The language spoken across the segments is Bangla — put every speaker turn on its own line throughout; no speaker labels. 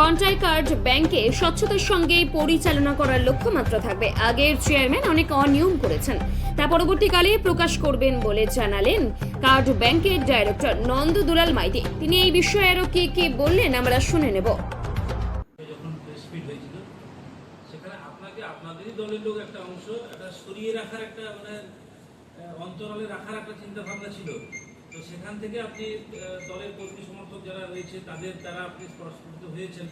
কন্টাই কার্ড ব্যাংকে স্বচ্ছতার সঙ্গে পরিচালনা করার লক্ষ্যমাত্রা থাকবে। আগের চেয়ারম্যান অনেক অনিয়ম করেছেন। তা পরবর্তীকালে প্রকাশ করবেন বলে জানালেন কার্ড ব্যাংকের ডাইরেক্টর নন্দ দুলাল মাইতি। তিনি এই বিষয়ে আরও কে কে বললেন আমরা শুনে নেব।
দলের লোক একটা অংশ সরিয়ে রাখার একটা মানে অন্তরালে রাখার একটা চিন্তা ভাবনা ছিল। তো সেখান থেকে আপনি দলের কর্মী সমর্থক যারা রয়েছে, তাদের দ্বারা আপনি স্পর্শিত হয়েছেন।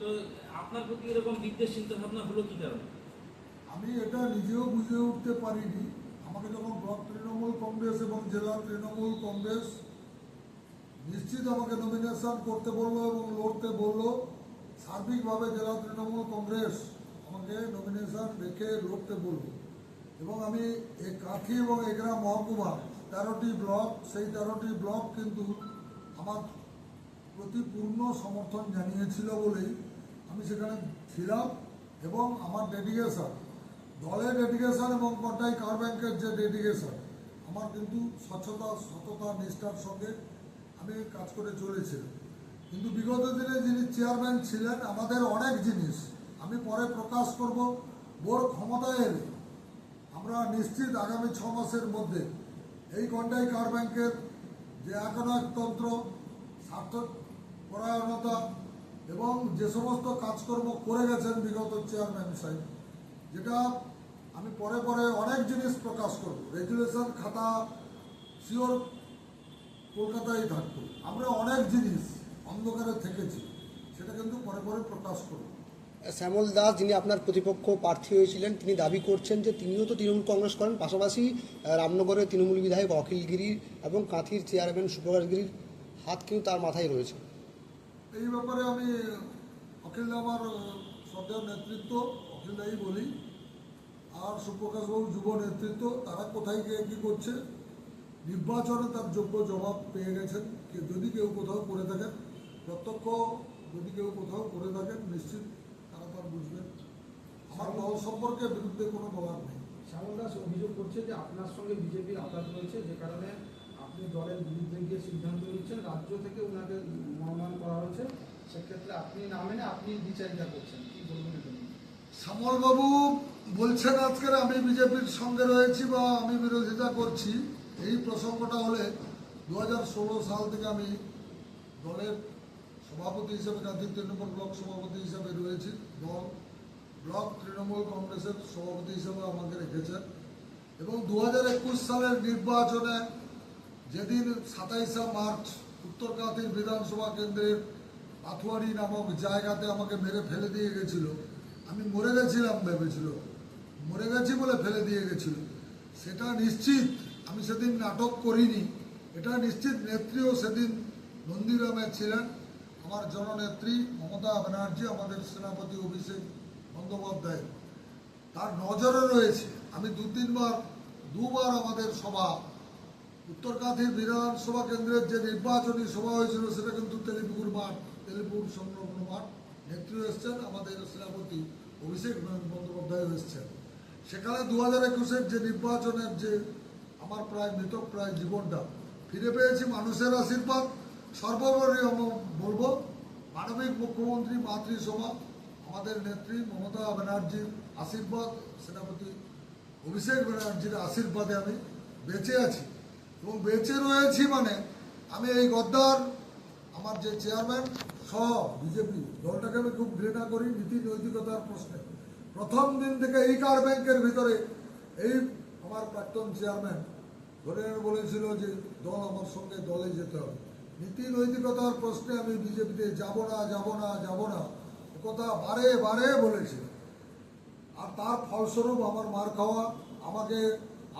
তো আপনার প্রতি এরকম বিদ্বেষ চিন্তা ভাবনা হলো কি কারণে?
আমি এটা নিজেও বুঝে উঠতে পারিনি। আমাকে যখন ব্লক তৃণমূল কংগ্রেস এবং জেলা তৃণমূল কংগ্রেস নিশ্চিত আমাকে নমিনেশন করতে বলল এবং লড়তে বলল, সার্বিকভাবে জেলা তৃণমূল কংগ্রেস আমাকে নমিনেশন রেখে লড়তে বলল। এবং আমি এই কাঁথি এবং এগরা মহকুমা তেরোটি ব্লক, সেই তেরোটি ব্লক কিন্তু আমার প্রতি পূর্ণ সমর্থন জানিয়েছিল বলেই আমি সেখানে ছিলাম এবং আমার ডেডিকেশন দলের ডেডিকেশন এবং কটাই কার ব্যাংকের যে ডেডিকেশন আমার কিন্তু স্বচ্ছতা, সততা, নিষ্ঠার সঙ্গে আমি কাজ করে চলেছিলাম। কিন্তু বিগত দিনে যিনি চেয়ারম্যান ছিলেন, আমাদের অনেক জিনিস আমি পরে প্রকাশ করব। বোর ক্ষমতায় এলে আমরা নিশ্চিত আগামী ছ মাসের মধ্যে এই কন্টাই কার ব্যাংকের যে তন্ত্র সার্থক পরায়ণতা এবং যে সমস্ত কাজকর্ম করে গেছেন বিগত চেয়ারম্যান সাহেব, যেটা আমি পরে পরে অনেক জিনিস প্রকাশ করব। রেজুলেশন খাতা শিওর কলকাতায় থাকতো। আমরা অনেক জিনিস অন্ধকারে থেকেছি, সেটা কিন্তু পরে পরে প্রকাশ করব।
শ্যামল দাস, যিনি আপনার প্রতিপক্ষ প্রার্থী হয়েছিলেন, তিনি দাবি করছেন যে তিনিও তো তৃণমূল কংগ্রেস করেন। পাশাপাশি রামনগরের তৃণমূল বিধায়ক অখিল গিরি এবং কাঁথির চেয়ারম্যান সুপ্রকাশ গিরির হাত কিন্তু তার মাথায় রয়েছে।
এই ব্যাপারে আমি অখিল আমার শ্রদ্ধেয় নেতৃত্ব অখিলদাই বলি। আর সুপ্রকাশবাবু যুব নেতৃত্ব, তারা কোথায় গিয়ে কী করছে? নির্বাচনে তার যোগ্য জবাব পেয়ে গেছেন। যদি কেউ কোথাও করে থাকেন, প্রত্যক্ষ যদি কেউ কোথাও করে থাকেন, নিশ্চিত তার বুঝবেন আমার দল সম্পর্কে বিরুদ্ধে কোনো বলার নেই।
শ্যামল দাস অভিযোগ করছে যে আপনার সঙ্গে বিজেপির আঘাত রয়েছে যে কারণে আপনি দলের বিরুদ্ধে গিয়ে সিদ্ধান্ত নিচ্ছেন রাজ্য থেকে ওনাকে মনোনয়ন করা হয়েছে। সেক্ষেত্রে আপনি না মেনে আপনি দ্বিচারিতা করছেন। কি বলবেন
শ্যামলবাবু বলছেন আজকের আমি বিজেপির সঙ্গে রয়েছি বা আমি বিরোধিতা করছি। এই প্রসঙ্গটা হলে দু হাজার ষোলো সাল থেকে আমি দলের সভাপতি হিসেবে গান্ধী তৃণমূল ব্লক সভাপতি হিসেবে রয়েছি দল। ব্লক তৃণমূল কংগ্রেসের সভাপতি হিসেবে আমাকে রেখেছেন। এবং দু হাজার একুশ সালের নির্বাচনে যেদিন সাতাইশে মার্চ উত্তর কাঁথির বিধানসভা কেন্দ্রের পাথুয়ারি নামক জায়গাতে আমাকে মেরে ফেলে দিয়ে গেছিল, আমি মরে গেছিলাম ভেবেছিল। মরে গেছি বলে ফেলে দিয়ে গেছিল। সেটা নিশ্চিত আমি সেদিন নাটক করিনি। এটা নিশ্চিত নেত্রীও সেদিন নন্দীগ্রামে ছিলেন। আমার জননেত্রী মমতা ব্যানার্জি আমাদের সেনাপতি অভিষেক বন্দ্যোপাধ্যায়, তার নজরে রয়েছে, আমি দু তিনবার, দুবার আমাদের সভা উত্তরকাঁথির বিধানসভা কেন্দ্রের যে নির্বাচনী সভা হয়েছিল, সেটা কিন্তু তেলিপুকুর মাঠ তেলিপুর সংলগ্ন মাঠ, নেত্রী এসছেন, আমাদের সেনাপতি অভিষেক বন্দ্যোপাধ্যায় এসছেন। সেখানে দু হাজার একুশের যে নির্বাচনের যে আমার প্রায় মৃতক প্রায় জীবনটা, ফিরে পেয়েছি মানুষের আশীর্বাদ সর্বোপরি আমি বলব, মানবিক মুখ্যমন্ত্রী মাতৃসভা, আমাদের নেত্রী মমতা ব্যানার্জির আশীর্বাদ, সেনাপতি অভিষেক ব্যানার্জির আশীর্বাদে আমি বেঁচে আছি। এবং বেঁচে রয়েছি মানে আমি এই গদ্দার, আমার যে চেয়ারম্যান, সহ বিজেপি দলটাকে আমি খুব ঘৃণা করি নীতি নৈতিকতার প্রশ্নে। প্রথম দিন থেকে এই কার ব্যাংকের ভিতরে এই আমার প্রাক্তন চেয়ারম্যান, ধরে বলেছিল যে দল আমার সঙ্গে দলে যেতে হবে। নীতি নৈতিকতার প্রশ্নে আমি বিজেপিতে যাব না যাব না যাব না। কথা বারে বারে বলেছিল আর তার ফলস্বরূপ আমার মার খাওয়া, আমাকে,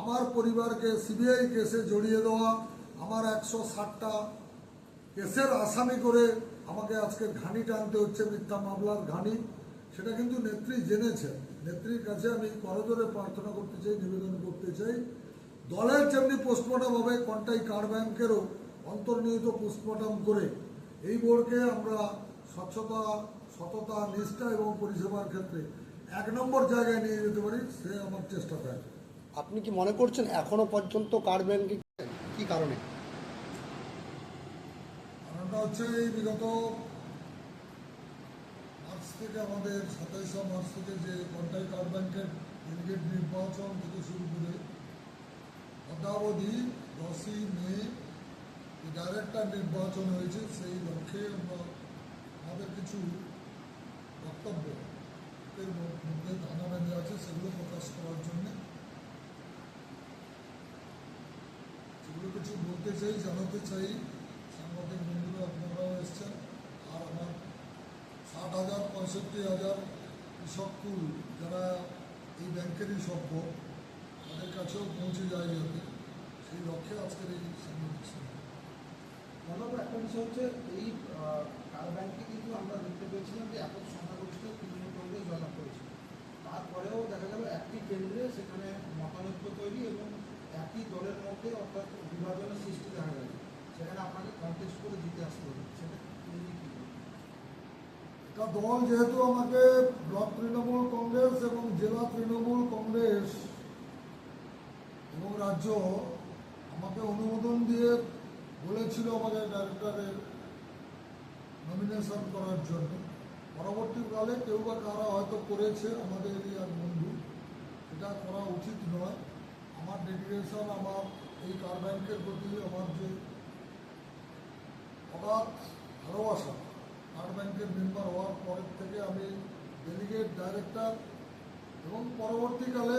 আমার পরিবারকে, সিবিআই কেসে জড়িয়ে দেওয়া, আমার একশো ষাটটা কেসের আসামি করে আমাকে আজকে ঘানি টানতে হচ্ছে, মিথ্যা মামলার ঘানি। সেটা কিন্তু নেত্রী জেনেছেন নেত্রীর কাছে আমি করজোরে প্রার্থনা করতে চাই, নিবেদন করতে চাই। দলের যেমনি পোস্টমর্টম হবে, কন্টাই কার ব্যাংকেরও অন্তর্নিহিত পোস্টমর্টম করে এই বোর্ডকে আমরা স্বচ্ছতা সততা নিষ্ঠা এবং পরিষেবার ক্ষেত্রে এক নম্বর জায়গায় নিয়ে যেতে পারি সে আমার চেষ্টা থাকে।
আপনি কি মনে করছেন এখনও পর্যন্ত কার্ড ব্যাংকে কি কারণে?
কারণটা হচ্ছে এই বিগত মার্চ থেকে আমাদের সাতাইশে মার্চ থেকে যে কন্টাই কার্ড ব্যাংকের ডেলিগেট নির্বাচন থেকে শুরু করে অদ্যাবধি দশই মে ডাইরেক্টর নির্বাচন হয়েছে, সেই লক্ষ্যে আমরা আমাদের কিছু বক্তব্য এর মধ্যে ধারণা বেঁধে আছে, সেগুলো প্রকাশ করার জন্যে। সেগুলো কিছু বলতে চাই, জানাতে চাই। সাংবাদিক বন্ধুরা, আপনারাও এসছেন। আর আমার ষাট হাজার, পঁয়ষট্টি হাজার কৃষককুল যারা এই ব্যাংকেরই সভ্য, তাদের কাছেও পৌঁছে যায় যাতে। সেই লক্ষ্যে আজকের এই সাংবাদিক
বিষয় হচ্ছে এই কার ব্যাংকে কিন্তু আমরা দেখতে পেয়েছিলাম যে একক সংখ্যাগরিষ্ঠ তৃণমূল কংগ্রেস জয়লাভ করেছিল তারপরেও দেখা গেল একটি কেন্দ্রে সেখানে মতানৈক্য তৈরি এবং একই দলের মধ্যে অর্থাৎ বিভাজনের সৃষ্টি দেখা গেল সেখানে আপনাকে কন্টেস্ট করে জিতে আসতে হবে। সেটা?
এটা দল যেহেতু আমাকে ব্লক তৃণমূল কংগ্রেস এবং জেলা তৃণমূল কংগ্রেস এবং রাজ্য আমাকে অনুমোদন দিয়ে বলেছিল আমাদের ডাইরেক্টরের নমিনেশন করার জন্য। পরবর্তীকালে কেউ বা কারা হয়তো করেছে আমাদের এরিয়ার বন্ধু, এটা করা উচিত নয়। আমার ডেডিকেশন আমার এই কার ব্যাংকের প্রতি আমার যে অগাধ ভালোবাসা কার্ড ব্যাংকের মেম্বার হওয়ার পরের থেকে আমি ডেলিগেট ডাইরেক্টর এবং পরবর্তীকালে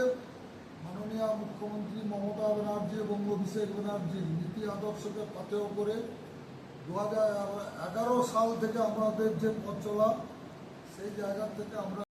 মাননীয় মুখ্যমন্ত্রী মমতা ব্যানার্জি এবং অভিষেক ব্যানার্জির নীতি আদর্শকে পাথেয় করে দু হাজার এগারো সাল থেকে আমাদের যে পথ সেই জায়গা থেকে আমরা